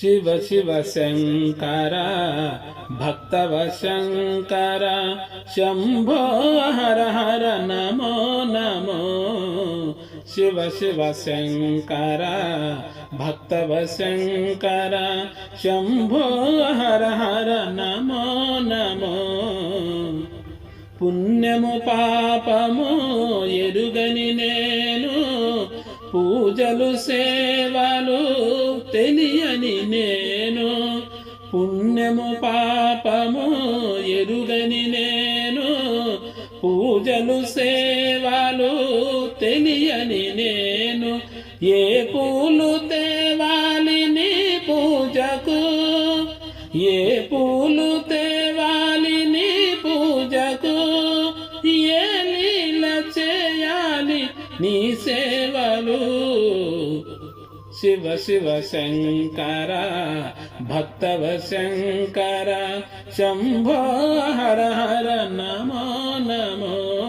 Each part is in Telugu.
శివ శివ శంకర భక్తవ శంకర శంభో హర హర నమో నమో శివ శివ శంకర భక్తవ శంకర శంభో హర హర నమో నమో పుణ్యము పాపము ఎరుగని నేను పూజలు సేవలు తెలియని నేను పుణ్యము పాపము ఎరుగని నేను పూజలు సేవలు తెలియని నేను ఏ పూలు తేవాలి నీ పూజకు? ఏ పూలు తేవాలి నీ పూజకు? ఏ లీల చేయాలి నీ సేవ శివ శివ శంకర భక్తవ శంకర. శంభో హర హర నమో నమో.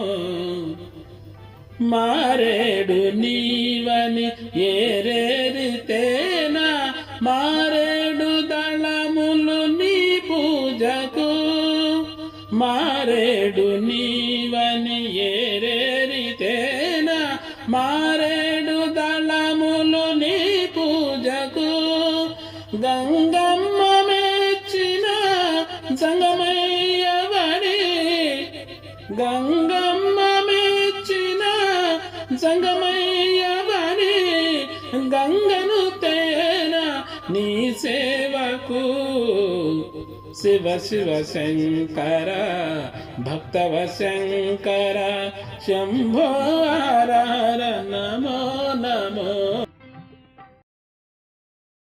మారేడు నీవని ఏరేరితేనా మారేడు దళములు నీ పూజకు. మారేడు నీవని ఏరేరితేనా మా గంగమ్మ మెచ్చిన సంగమయ్యవడి గంగమ్మ మెచ్చిన సంగమయ్యవడి గంగను తేన నీ సేవకు శివ శివ శంకర భక్తవ శంకర శంభో